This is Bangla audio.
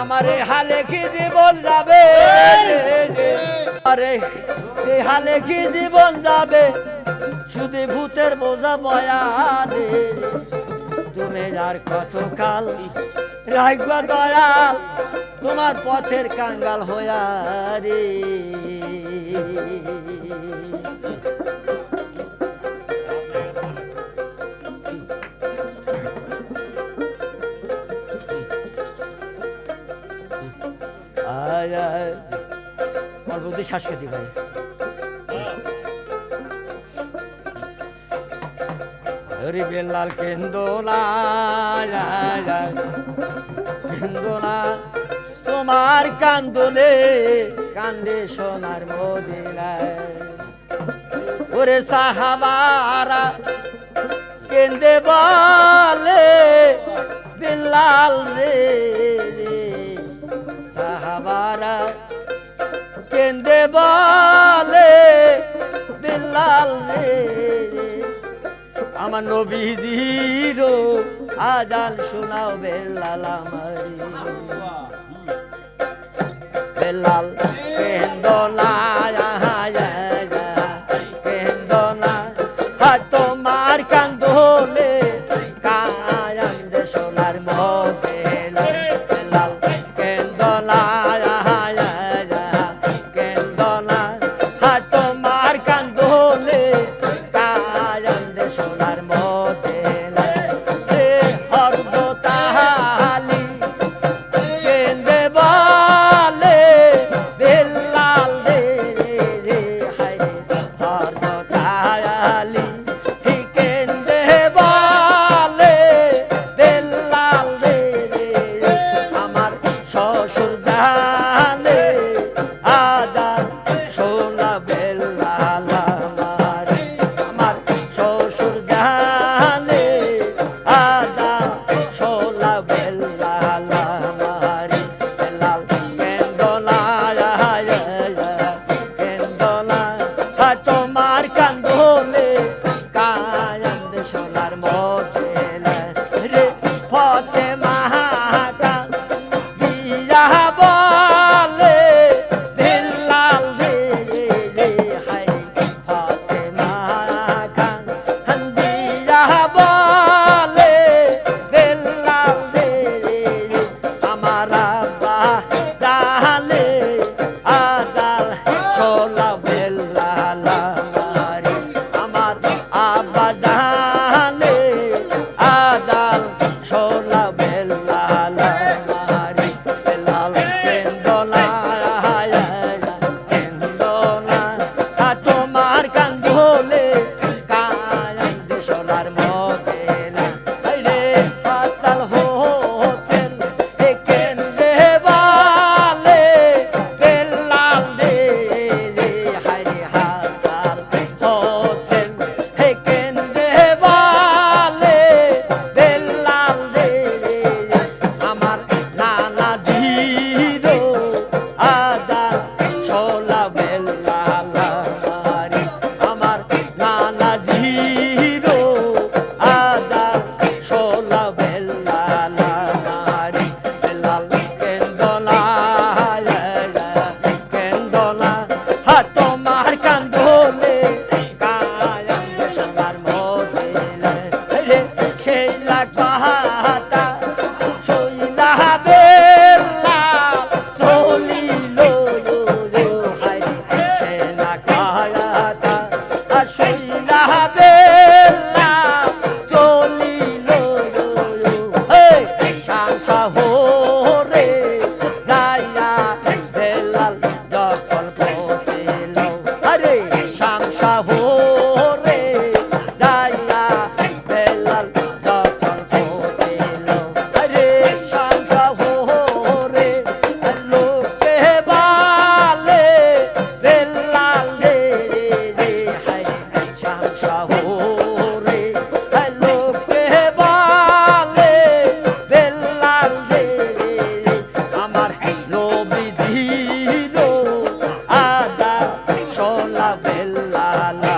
আমারে হালে কি জীবন যাবে? আরে এই হালে কি জীবন যাবে? শুধু ভূতের বোঝা বয়ানে তুমি আর কত কাল রাখবা দয়াল, তোমার পথের কাঙ্গাল হয়ারে রোদে শ্বাস খেতে পারে হরি বেলাল কেন্দোলা তোমার কান্দলে কান্দে সোনার মদিনায় ওরে সাহাবারা কেন্দে বলে বেলাল রে। সাহাবারা কেন্দে বলে, বেলাল রে। আমার নবীজির আজান শোনাও বেলাল আমার। বেলাল না তোমার কান্দলে কায়ান্দে সোনার মহ bottom. la la.